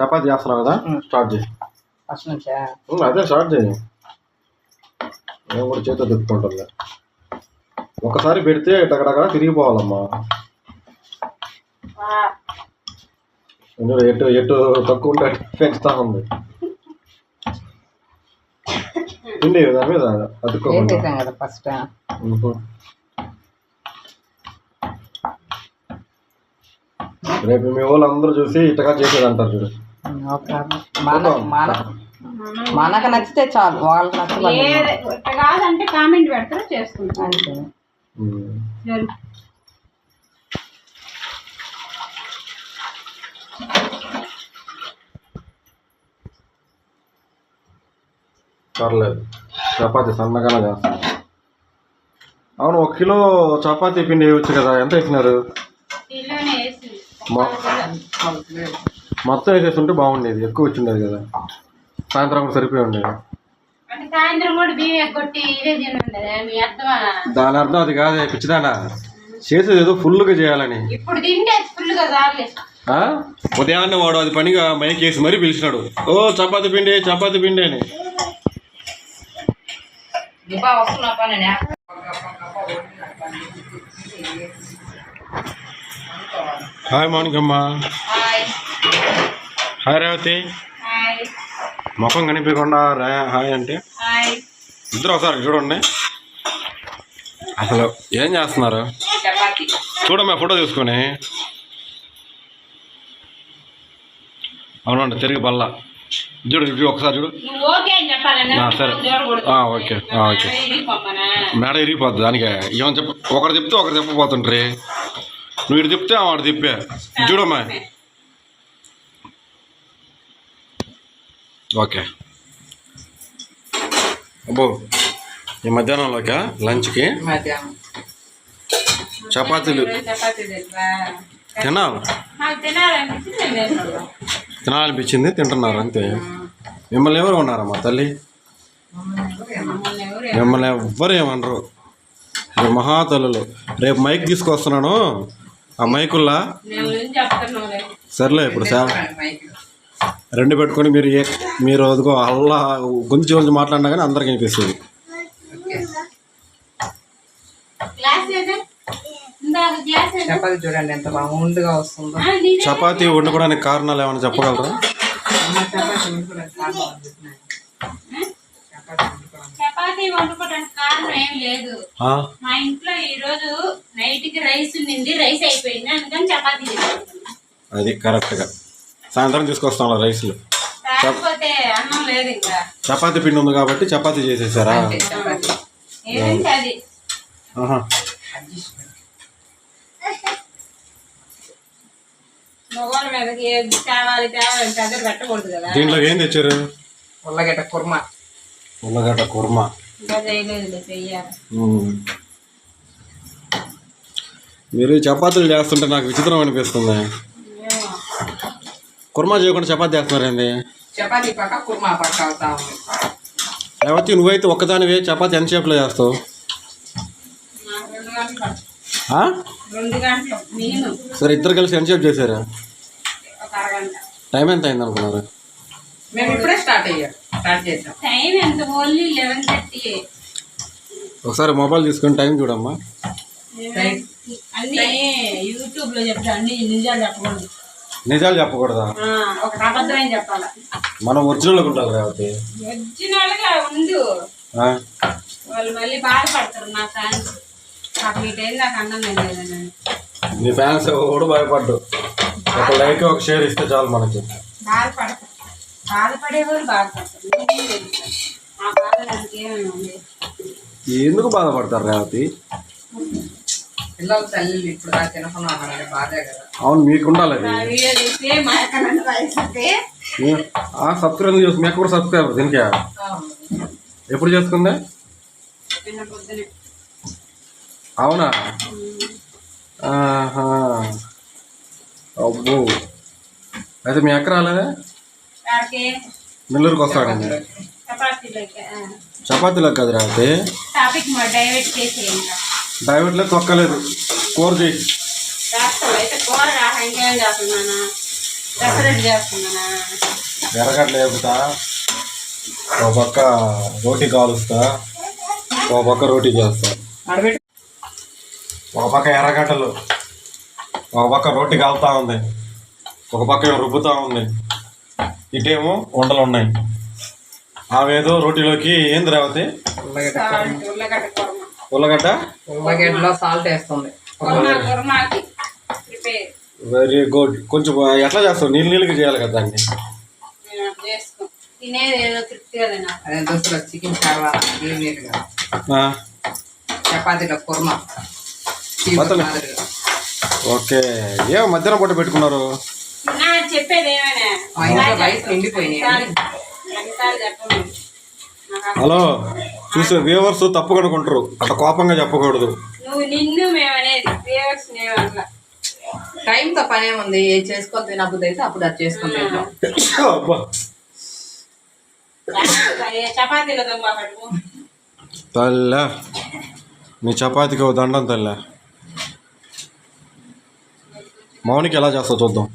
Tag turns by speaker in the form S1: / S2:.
S1: చపాతి చేస్తున్నావు కదా. స్టార్ట్ చేయి.
S2: ఫస్ట్ నుంచా
S1: ఉం, అదే స్టార్ట్ చేయి. నేను కూడా చేతితో తిప్పుకుంటుంది ఒకసారి పెడితే టకటక తిరిగిపోవాలమ్మా. ఎటు ఎటు తక్కువ ఉంటే అటు పెంచుతా ఉంది. తిండి దాని మీద అతుక్కోకుండా
S2: వేసేసాం కదా ఫస్ట్.
S1: రేపు మీ వాళ్ళు అందరూ చూసి ఇట్టగా చేసేది అంటారు చూడు.
S2: మన మన మనకు నచ్చితే చాలు వాళ్ళకి నచ్చలేదు
S3: కాదంటే కామెంట్ పెడతారు
S2: అంతే.
S1: పర్లేదు. చపాతీ సన్నగానే చేస్తాను. అవును ఒక కిలో చపాతీ పిండి వేయచ్చు కదా ఎంత వేసినారు? మొత్తం వేసేస్తుంటే బాగుండేది. ఎక్కువ వచ్చిండేది కదా. సాయంత్రం కూడా సరిపోయి ఉండేది. దాని అర్థం అది కాదే పిచ్చిదానా. చేసేది ఏదో ఫుల్గా చేయాలని? ఉదయాన్నే వాడు అది పనిగా మైక్ వేసి మరీ పిలిచినాడు. ఓ చపాతి పిండి చపాతి పిండి అని. హాయ్ మౌనికమ్మ
S3: హాయ్
S1: రేవతి ముఖం కనిపించకుండా రా హాయ్ అంటే? ఇద్దరు ఒకసారి చూడండి. అసలు ఏం చేస్తున్నారు? చూడమ్మా ఫోటో తీసుకొని. అవునండి తిరిగి బల్ల చూడు చూడు ఒకసారి చూడు. సరే. ఓకే. ఓకే. మేడ ఇరిగిపోద్ది. దానికి ఏమని చెప్ప? ఒకరు చెప్తే ఒకరు చెప్పబోతుంటారు నువ్వు ఇటు చెప్తే వాడు తిప్పే చూడమ్మా. ఓకే. అబ్బో ఈ మధ్యాహ్నంలోకా లంచ్కి? చపాతీలు. తినాలి. తినాలనిపించింది తింటున్నారు అంతే. మిమ్మల్ని ఎవరు ఉన్నారమ్మా తల్లి?
S3: మమ్మల్ని
S1: ఎవ్వరు ఏమనరు. మీరు మహాతల్లులు. రేపు మైక్ తీసుకొస్తున్నాను. ఆ మైకుల్లా? సర్లే ఇప్పుడు సార్ రెండు పెట్టుకొని మీరు ఏ మీరు అదిగో అల్లా గుంచి గురించి మాట్లాడినా కానీ అందరికి వినిపిస్తుంది.
S3: ఏదే?
S2: చపాతి చూడండి ఎంత బాగుండుగా వస్తుందో.
S1: చపాతీ వండుకోవడానికి కారణాలు ఏమైనా చెప్పగలరా?
S2: చపాతి వండుకోవడానికి కారణం
S3: ఏం లేదు.
S1: ఆ?
S3: మా ఇంట్లో ఈ రోజు నైట్కి రైస్ ఉండింది రైస్ అయిపోయింది అందుకని చపాతీ
S1: అది కరెక్ట్గా. సాయంత్రం తీసుకొస్తాం రైస్లు.
S3: కాకపోతే అన్నం లేదు ఇంకా.
S1: చపాతీ పిండి ఉంది కాబట్టి చపాతీ చేసేసారా? దీంట్లో ఏం తెచ్చారు?
S2: ఉల్లగడ్డ కుర్మా.
S1: ఉల్లగడ్డ కుర్మా. మీరు చపాతీలు చేస్తుంటే నాకు విచిత్రం అనిపిస్తుంది. కుర్మా చేయకుండా చపాతీ చేస్తున్నారేంది
S2: చపాతీ పక్క కుర్మా పక్క అవుతా ఉంది.
S1: లేకపోతే నువ్వైతే ఒక్కదానివే చపాతీ ఎంత షేప్లో చేస్తావు. ఆ?
S3: రెండు గంటలు మినిమం
S1: సరే ఇద్దరు కలిసి ఎంత షేప్ చేశారా?
S3: ఒక అరగంట.
S1: టైం ఎంత అయింది అనుకున్నారు?
S2: మేము ఇప్పుడే స్టార్ట్ అయ్యాం స్టార్ట్ చేద్దాం
S3: టైం ఎంత? ఓన్లీ లెవెన్ థర్టీ
S1: ఒకసారి మొబైల్ తీసుకొని టైం చూడమ్మా.
S3: అన్ని యూట్యూబ్లో చెప్తా అన్ని నిజాలు చెప్పకూడదు.
S1: నిజాలు చెప్పకూడదా?
S3: ఒక చెప్పాలి?
S1: మనం రేవతి
S3: ఒరిజినల్గా ఉండు.
S1: ఆ?
S3: వాళ్ళు మళ్ళీ బాధపడతారు నా ఫ్యాన్స్. నాకు ఈ టైం నాకు అన్నం లేదని
S1: నీ ఫ్యాన్స్ కూడా భయపడ్డు? ఒక లైక్ ఒక షేర్ ఇస్తే చాలు మనకి.
S3: బాధపడతారు. బాధపడతారు. ఆ బాధ
S1: ఎందుకు బాధపడతారు రేవతి?
S2: పిల్లల తల్లి ఇప్పుడు దాకా తినకుండా బాధే కదా.
S1: అవును మీకు ఉండాలి సబ్స్క్రైబ్ చేసి మీకు కూడా సబ్స్క్రైబర్ దీనికే? ఎప్పుడు చేసుకుందే? అవునా? అబ్బో. అయితే మీ అక్క రాలేదా? నెల్లూరుకి వస్తాడండి
S3: చపాతీలోకి
S1: చపాతీలకు కదా డైవర్ట్లో తొక్కలేదు. కూర చేయి. వేపుతా. ఒక పక్క రోటీ కాలుస్తా. ఒక పక్క రోటీ చేస్తా.
S2: అడబెట్టు
S1: ఒక పక్క ఎర్రగడ్డలు. ఒక పక్క రోటీ కాలుతా ఉంది. ఒక పక్క రుబ్బుతా ఉంది. ఇటేమో ఉండలు ఉన్నాయి. అవేదో రోటీలోకి ఏం రేవతి
S2: ఉల్లగడ్డ
S3: ఉల్లగడ్డ
S2: ఉల్లగడ్డలో సాల్ట్ వేస్తుంది.
S3: కుర్మ కుర్మాకి ప్రిపేర్.
S1: Very good. కొంచెం ఎట్లా చేస్తావు? నీళ్ళు నీళ్ళకి చేయాలి కదా దాన్ని?
S2: చికెన్ చపాతీలో కుర్మా.
S1: ఓకే. ఏం మధ్యాహ్నం పూట పెట్టుకున్నారు? హలో. చూసే వ్యూవర్స్ తప్పు కనుకుంటారు అట్లా కోపంగా చెప్పకూడదు.
S3: నువ్వు నిన్ను మేమనేది. వ్యూవర్స్
S2: పని ఏముంది ఏది చేసుకొని అయితే అప్పుడు అది చేసుకొని తింటాం.
S1: అబ్బా.
S3: చపాతీలో దొంగ పట్టుకో.
S1: తల్లే. మీ చపాతీకి దండం తల్లే. మౌనికి ఎలా చేస్తావు చూద్దాం.